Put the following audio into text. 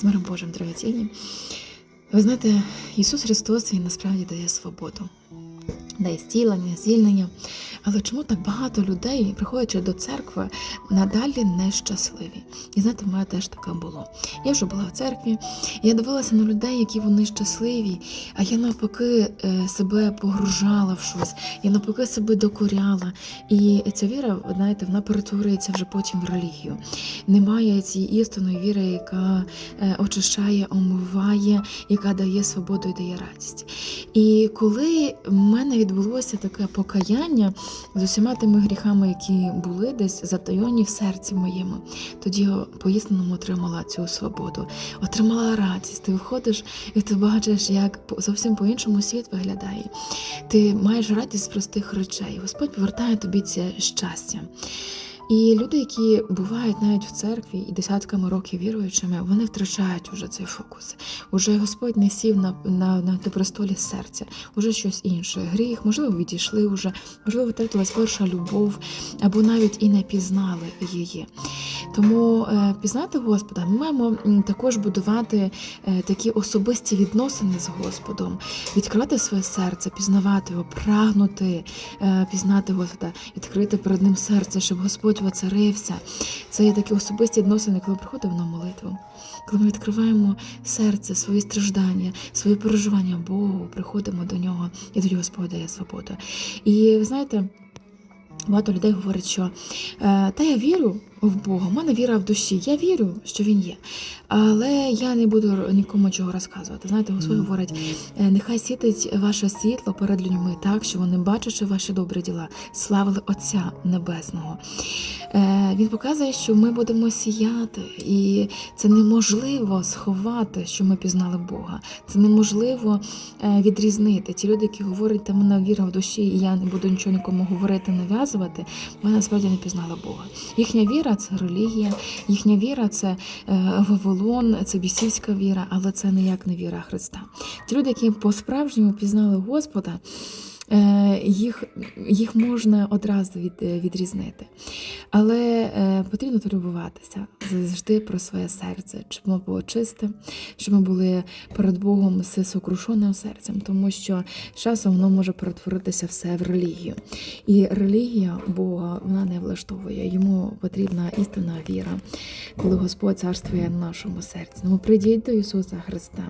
з миром Божим, дорогоцінні. Ви знаєте, Ісус Христос Він насправді дає свободу, дає зцілення, звільнення. Але чому так багато людей, приходячи до церкви, надалі нещасливі? І знаєте, в мене теж таке було. Я вже була в церкві, я дивилася на людей, які вони щасливі, а я навпаки е, себе погружала в щось, я навпаки себе докоряла. І ця віра, знаєте, вона перетворюється вже потім в релігію. Немає цієї істинної віри, яка е, очищає, омиває, яка дає свободу і дає радість. І коли в мене відбулося таке покаяння з усіма тими гріхами, які були десь затайоні в серці моєму, тоді я по-істинному отримала цю свободу, отримала радість. Ти виходиш і ти бачиш, як зовсім по-іншому світ виглядає. Ти маєш радість з простих речей. Господь повертає тобі це щастя. І люди, які бувають навіть в церкві і десятками років віруючими, вони втрачають уже цей фокус. Уже Господь не сів на, на, на престолі серця, уже щось інше. Гріх, можливо, відійшли вже, можливо, втратилась перша любов, або навіть і не пізнали її. Тому е, пізнати Господа ми маємо також будувати е, такі особисті відносини з Господом, відкривати своє серце, пізнавати його, прагнути е, пізнати Господа, відкрити перед ним серце, щоб Господь воцарився. Це є такі особисті відносини, коли приходимо на молитву, коли ми відкриваємо серце, свої страждання, свої переживання Богу, приходимо до нього, і тоді Господь дає свободу. І ви знаєте. Багато людей говорять, що е, та я вірю в Бога, в мене віра в душі. Я вірю, що він є. Але я не буду нікому чого розказувати. Знаєте, Господь говорить, е, нехай світить ваше світло перед людьми так, що вони, бачачи ваші добрі діла, славили Отця Небесного. Е, Він показує, що ми будемо сіяти, і це неможливо сховати, що ми пізнали Бога. Це неможливо е, відрізнити. Ті люди, які говорять, та мене віра в душі, і я не буду нічого нікому говорити, нав'язувати, ми насправді не пізнали Бога. Їхня віра це релігія, їхня віра це е, Вавилон, це бісівська віра, але це ніяк не віра Христа. Ті люди, які по-справжньому пізнали Господа. Їх, їх можна одразу від, відрізнити. Але е, потрібно турбуватися завжди про своє серце, щоб воно було чисте, щоб ми були перед Богом з сокрушеним серцем, тому що часом воно може перетворитися все в релігію. І релігія Бога вона не влаштовує. Йому потрібна істинна віра, коли Господь царствує на нашому серці. Тому прийдіть до Ісуса Христа,